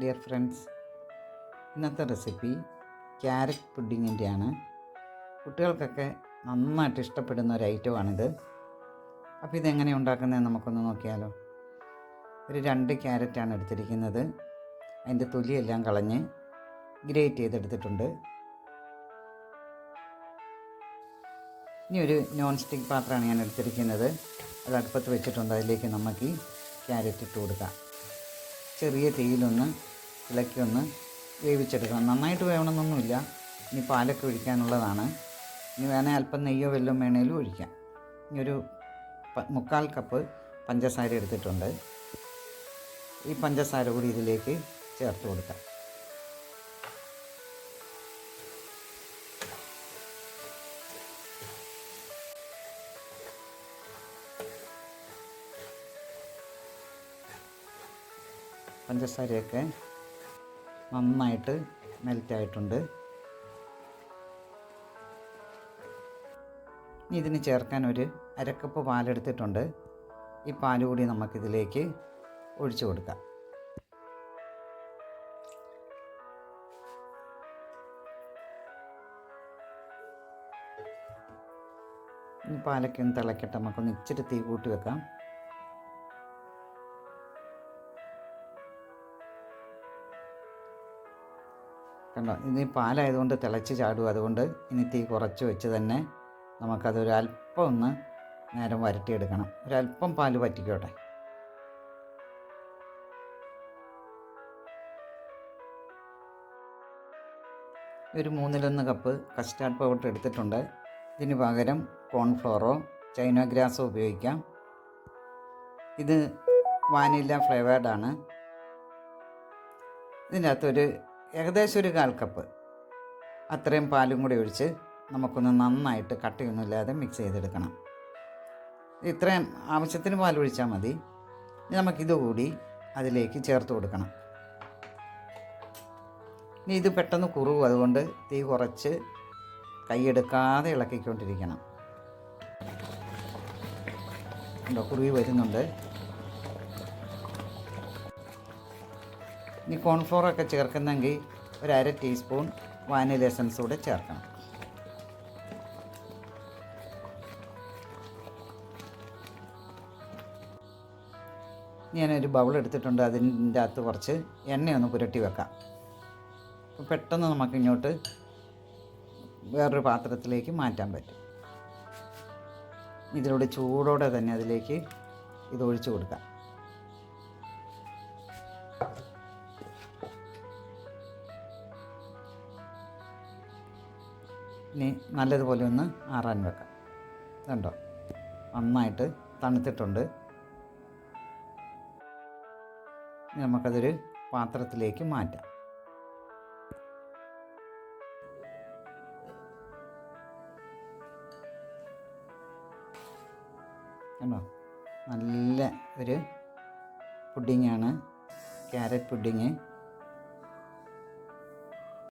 Dear friends ഇന്നത്തെ recipe carrot പുഡിങ്ങിന്റെയാണ് കുട്ടികൾക്കൊക്കെ നന്നായിട്ട് ഇഷ്ടപ്പെടുന്ന ഒരു ഐറ്റമാണിത് അപ്പോൾ ഇതെങ്ങനെ ഉണ്ടാക്കുന്നതെന്ന് നമുക്കൊന്ന് നോക്കിയാലോ. ഒരു രണ്ട് ക്യാരറ്റാണ് എടുത്തിരിക്കുന്നത്. അതിന്റെ തൊലിയെല്ലാം കളഞ്ഞ് ഗ്രേറ്റ് ചെയ്തെടുത്തിട്ടുണ്ട്. ഇനി ഒരു നോൺ സ്റ്റിക്ക് പാത്രമാണ് ഞാൻ എടുത്തിരിക്കുന്നത്. അത് അടുപ്പത്ത് വെച്ചിട്ടുണ്ട്. അതിലേക്ക് നമുക്ക് ക്യാരറ്റ് ഇട്ട് കൊടുക്കാം. ചെറിയ തീയിലൊന്ന് ഇളക്കി ഒന്ന് വേവിച്ചെടുക്കണം. നന്നായിട്ട് വേവണമെന്നൊന്നുമില്ല ഇനി പാലൊക്കെ ഒഴിക്കാനുള്ളതാണ്. ഇനി വേണേൽ അല്പം നെയ്യോ വെല്ലം വേണേലും ഒഴിക്കാം. ഇനി ഒരു മുക്കാൽ കപ്പ് പഞ്ചസാര എടുത്തിട്ടുണ്ട്. ഈ പഞ്ചസാര കൂടി ഇതിലേക്ക് ചേർത്ത് കൊടുക്കാം. പഞ്ചസാരയൊക്കെ നന്നായിട്ട് മെൽറ്റായിട്ടുണ്ട്. ഇതിന് ചേർക്കാൻ ഒരു അരക്കപ്പ് പാലെടുത്തിട്ടുണ്ട്. ഈ പാൽ കൂടി നമുക്കിതിലേക്ക് ഒഴിച്ചു കൊടുക്കാം. പാലൊക്കെ ഒന്ന് തിളക്കട്ടെ. നമുക്കൊന്ന് ഇച്ചിരി തീ കൂട്ടി വെക്കാം. കണ്ടോ? ഇനി പാലായതുകൊണ്ട് തിളച്ച് ചാടും അതുകൊണ്ട് ഇനി തീ കുറച്ച് വെച്ച് തന്നെ നമുക്കതൊരു അല്പം ഒന്ന് നേരം വരട്ടിയെടുക്കണം. ഒരല്പം പാൽ പറ്റിക്കോട്ടെ. ഒരു മൂന്നിലൊന്ന് കപ്പ് കസ്റ്റാർഡ് പൗഡർ എടുത്തിട്ടുണ്ട്. ഇതിന് പകരം കോൺഫ്ലോറോ ചൈന ഗ്രാസോ ഉപയോഗിക്കാം. ഇത് വാനില ഫ്ലേവേർഡാണ് ഇതിന്റെ അകത്തൊരു ഏകദേശം ഒരു കാൽ കപ്പ്. അത്രയും പാലും കൂടി ഒഴിച്ച് നമുക്കൊന്ന് നന്നായിട്ട് കട്ടയൊന്നുമില്ലാതെ മിക്സ് ചെയ്തെടുക്കണം. ഇത്രയും ആവശ്യത്തിന് പാൽ ഒഴിച്ചാൽ മതി. ഇനി നമുക്കിതുകൂടി അതിലേക്ക് ചേർത്ത് കൊടുക്കണം. ഇനി ഇത് പെട്ടെന്ന് കുറുവും അതുകൊണ്ട് തീ കുറച്ച് കൈയെടുക്കാതെ ഇളക്കിക്കൊണ്ടിരിക്കണം. കുറുകി വരുന്നുണ്ട്. ഇനി കോൺഫ്ലോറൊക്കെ ചേർക്കുന്നെങ്കിൽ ഒരു അര ടീസ്പൂൺ വാനില എസൻസ് കൂടെ ചേർക്കണം. ഞാനൊരു ബൗൾ എടുത്തിട്ടുണ്ട് അതിന്റെ അകത്ത് കുറച്ച് എണ്ണയൊന്ന് പുരട്ടി വെക്കാം. പെട്ടെന്ന് നമുക്ക് ഇങ്ങോട്ട് വേറൊരു പാത്രത്തിലേക്ക് മാറ്റാൻ പറ്റും. ഇതിലൂടെ ചൂടോടെ തന്നെ അതിലേക്ക് ഇത് ഒഴിച്ചു കൊടുക്കാം. ഇനി നല്ലതുപോലെ ഒന്ന് ആറാൻ വെക്കാം. കണ്ടോ? നന്നായിട്ട് തണുത്തിട്ടുണ്ട്. നമുക്കതൊരു പാത്രത്തിലേക്ക് മാറ്റാം. കണ്ടോ? നല്ല ഒരു പുഡിങ്ങാണ്. Carrot pudding.